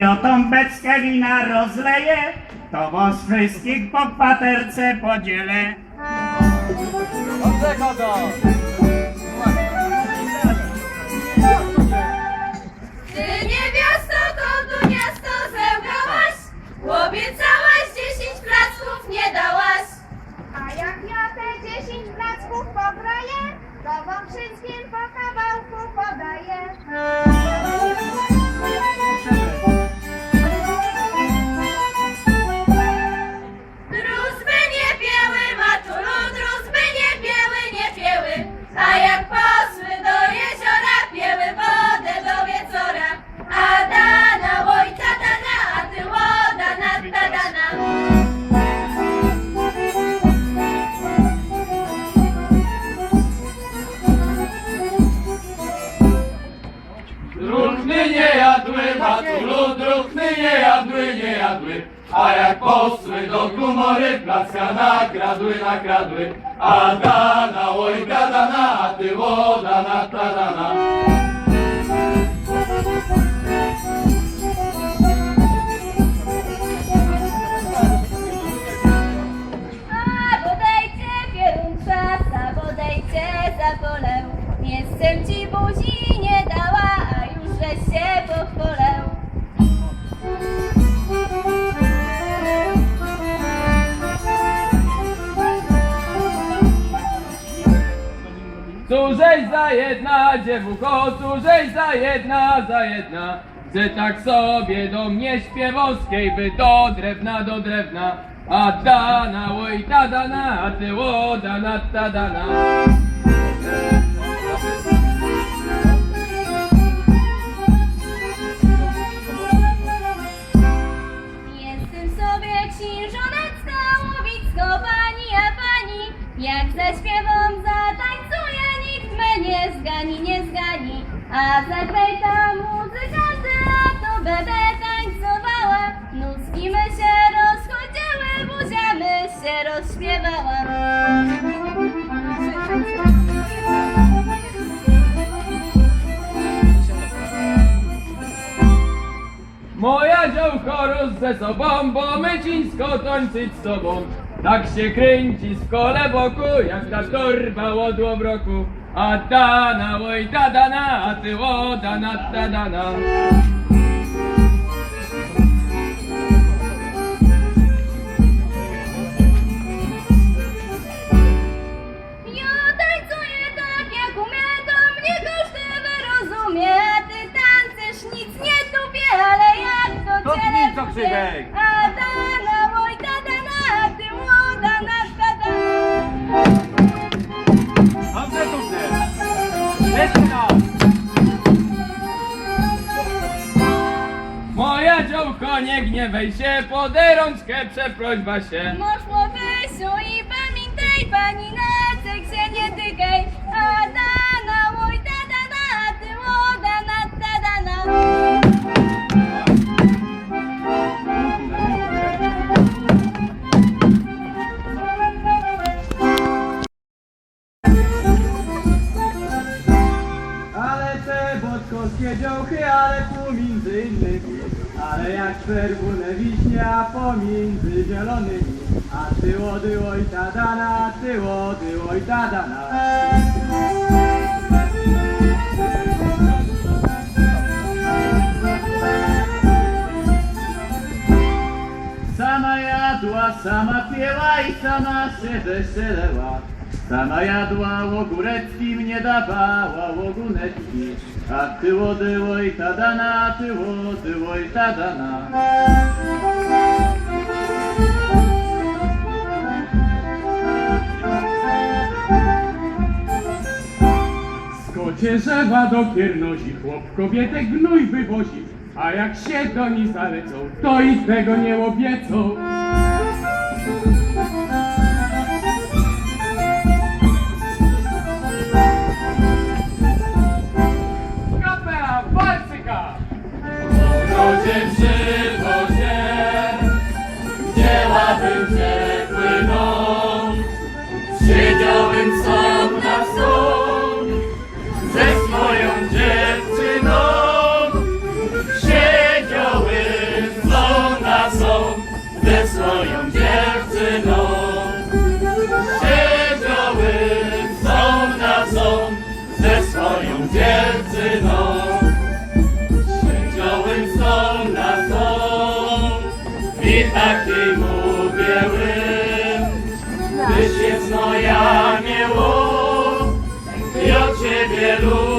Ja tą beczkę wina rozleję, to was wszystkich po kwaterce podzielę. Dobrze, kogo? Ty niewiasto, to tu miasto zełgałaś, obiecałaś dziesięć placków nie dałaś. A jak ja te 10 placków pogroję, to wam wszystkim po kawałku podaję. Buzi. Cóżeś za jedna, dziewucho, cóżeś za jedna, za jedna. Chcę tak sobie do mnie śpiewowskiej, by do drewna, do drewna. A dana, oj ta dana, a ty łodana, ta dana. A zagrajta muzykanty, a to będę tańcowała Nóżki my się rozchodziły, buzia my się rozśpiewała Moja działko roz ze sobą, bo my cińsko tańczyć z tobą. Tak się kręci w kole boku, jak ta torba od łobroku. A dana, oj ta dana, ta dana. Ja tańcuję tak jak umiem, to mnie każdy wyrozumie ty tańczysz, nic nie tupię, ale jak to krzywek. A dana, Moja działko, nie gniewaj się, podaj rączkę, przeprośba się. Moszło Wysiu i pamiętaj, pani Nacek dana Sama jadła, sama piła i sama się weseleła. Sama jadła łogóreckim, nie dawała łoguneczki. A ty łody oj ta dana, a ty łody żaba do piernosi, chłop kobietę gnój wywozi. A jak się do nich zalecą, to i tego nie obiecą. dziewczyną no. Siedziałem są na są. I taki mówię Tyś jest moja miłość I o Ciebie lubię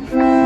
Bye.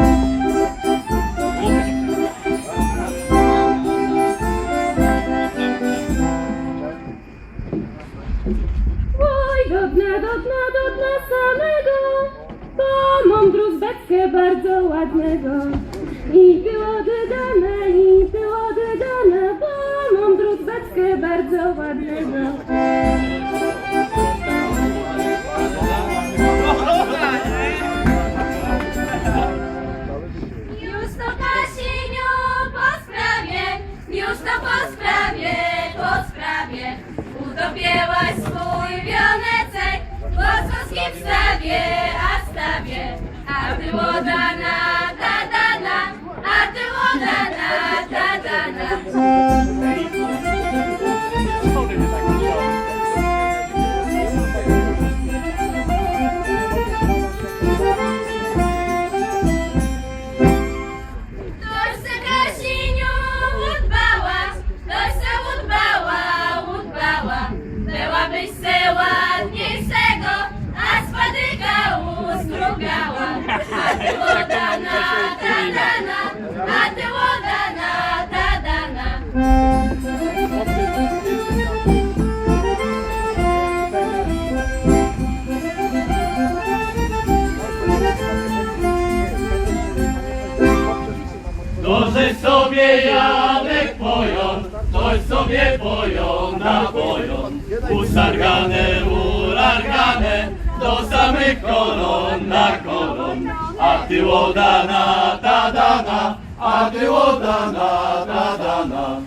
Janek pojon, ktoś sobie pojon na pojon. Usargane, ulargane, do samych kolon na kolon. A ty łodana, ta dana, a ty łodana, ta dana.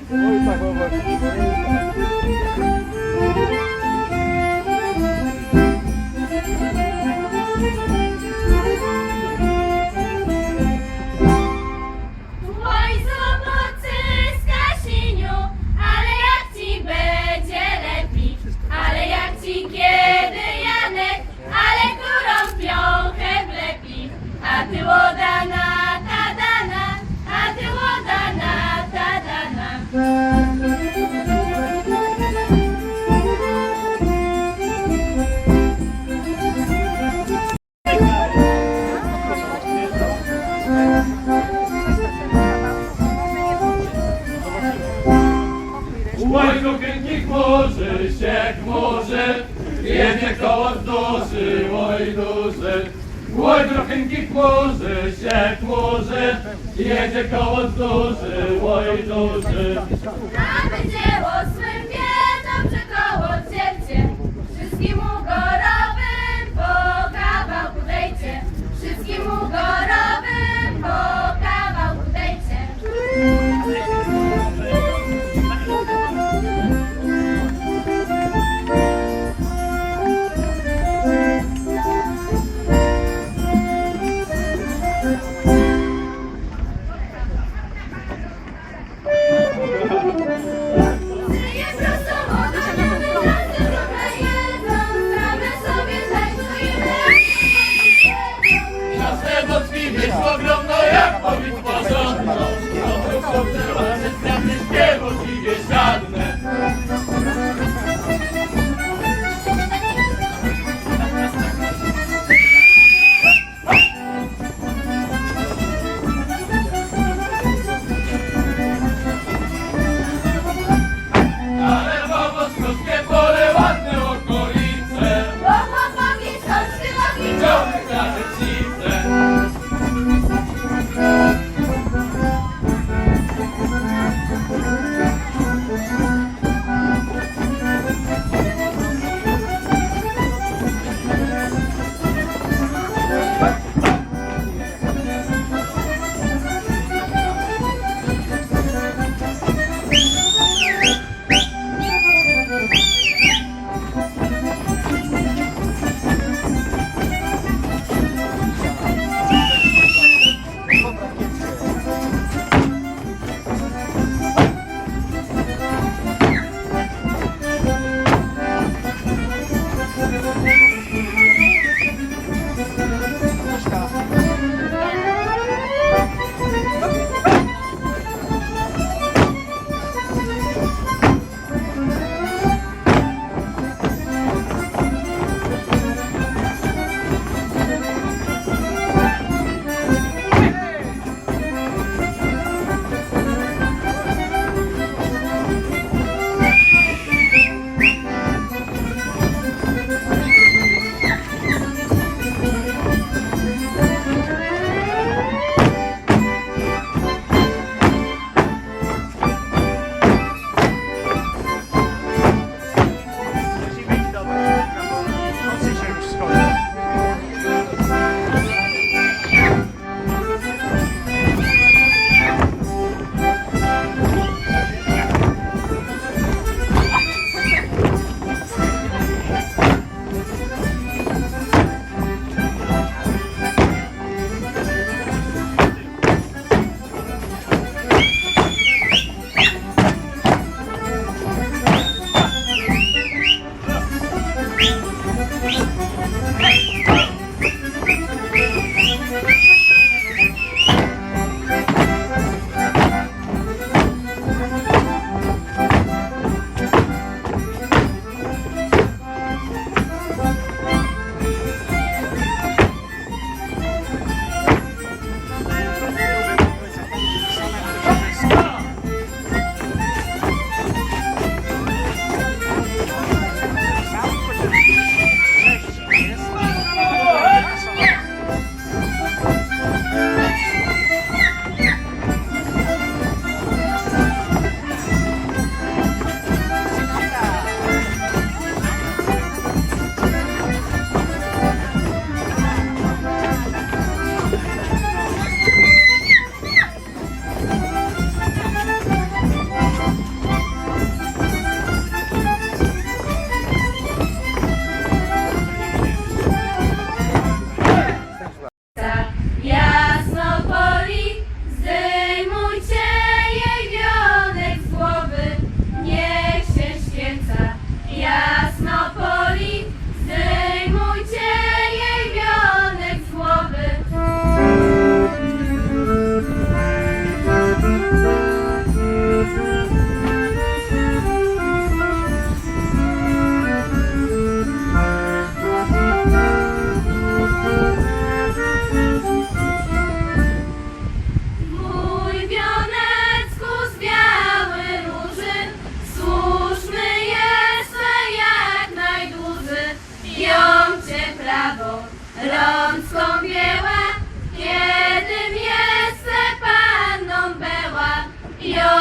Dios.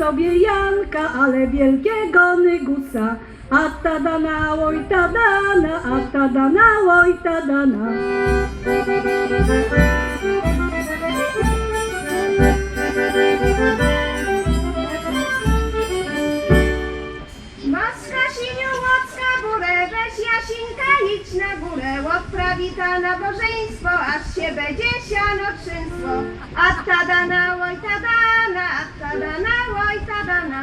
sobie Janka, ale wielkiego nygusa. A tadana, oj tadana, a tadana, oj tadana. Maska siniu, łocka górę, weź Jasinka, idź na górę, odprawi ta nabożeństwo, aż się będzie siano trzynstwo. A tadana, oj tadana, a tadana, da na.